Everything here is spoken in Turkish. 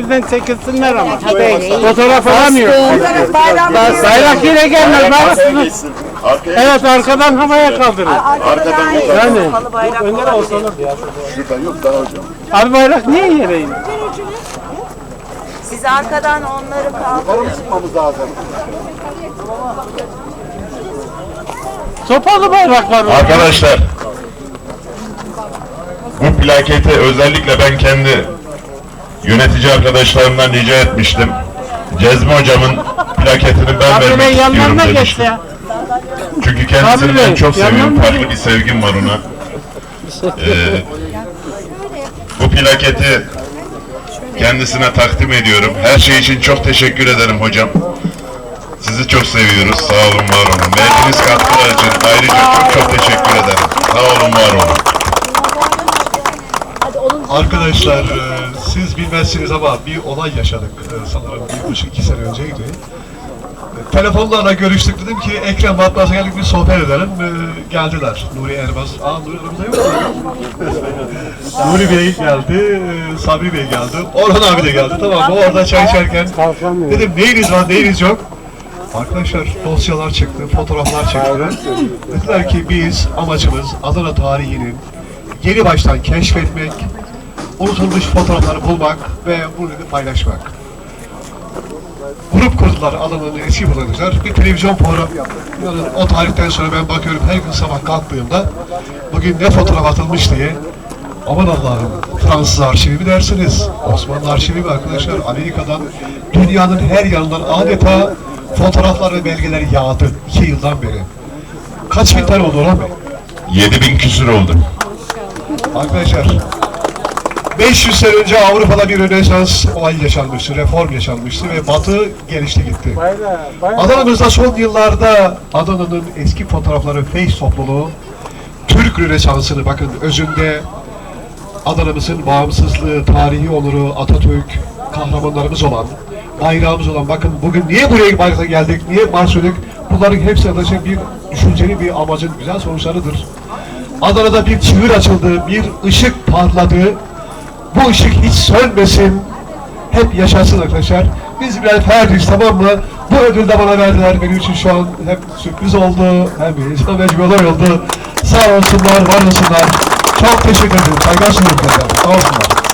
Bizden çekilsinler ama. Fotoğraf alamıyor. Bayrak yine gelmez. Arkaya Evet arkadan havaya kaldırın. Arkadan yok. Yani Halı bayrak Önder olsun. Şurada yok daha hocam. abi bayrak niye yere indi? Siz arkadan onları kaldırın. Çıkmamız lazım. Sopalı bayraklar var. Arkadaşlar bu plaketi özellikle ben kendi yönetici arkadaşlarımdan rica etmiştim. Cezmi hocamın plaketini ben Abi vermek Bey istiyorum demiştim. ya. Çünkü kendisini Abi ben çok seviyorum. Farklı bir sevgim var ona. Ee, bu plaketi kendisine takdim ediyorum. Her şey için çok teşekkür ederim hocam. Sizi çok seviyoruz. Sağ olun, var olun. Verdiğiniz katkılar için ayrıca çok çok teşekkür ederim. Sağ olun, var olun. Arkadaşlar e, siz bilmezsiniz ama bir olay yaşadık e, sanırım bir buçuk iki sene önceydi. E, Telefonlarla görüştük dedim ki Ekrem Batmaz'a geldik bir sohbet edelim. E, geldiler. Nuri Ermaz. Aa Nuri aramızda yok mu? Nuri Bey geldi, e, Sabri Bey geldi, Orhan abi de geldi. Tamam mı? Orada çay içerken dedim neyiniz var neyiniz yok. Arkadaşlar dosyalar çıktı, fotoğraflar çıktı. Dediler ki biz amacımız Adana tarihinin yeni baştan keşfetmek, unutulmuş fotoğrafları bulmak ve bunu paylaşmak. Grup kurdular Adana'nın eski kullanıcılar. Bir televizyon programı yaptık. Yani o tarihten sonra ben bakıyorum her gün sabah kalktığımda bugün ne fotoğraf atılmış diye Aman Allah'ım Fransız arşivi mi dersiniz? Osmanlı arşivi mi arkadaşlar? Amerika'dan dünyanın her yanından adeta fotoğraflar ve belgeler yağdı iki yıldan beri. Kaç bin tane oldu Orhan Bey? 7000 küsür oldu. Arkadaşlar 500 sene önce Avrupa'da bir Rönesans olay yaşanmıştı, reform yaşanmıştı ve Batı gelişti gitti. Adana'mızda son yıllarda Adana'nın eski fotoğrafları Face topluluğu Türk Rönesansı'nı bakın özünde Adana'mızın bağımsızlığı, tarihi onuru, Atatürk, kahramanlarımız olan, bayrağımız olan, bakın bugün niye buraya bayrakla geldik, niye söyledik, bunların hepsi arkadaşlar bir düşünceli bir amacın güzel sonuçlarıdır. Adana'da bir çığır açıldı, bir ışık parladı. Bu ışık hiç sönmesin, hep yaşasın arkadaşlar. Biz birer ferdiyiz tamam mı? Bu ödülü de bana verdiler. Benim için şu an hem sürpriz oldu, hem bir olay oldu. Sağ olsunlar, var olsunlar. Çok teşekkür ederim. Saygılar kendilerine. Sağ olsunlar.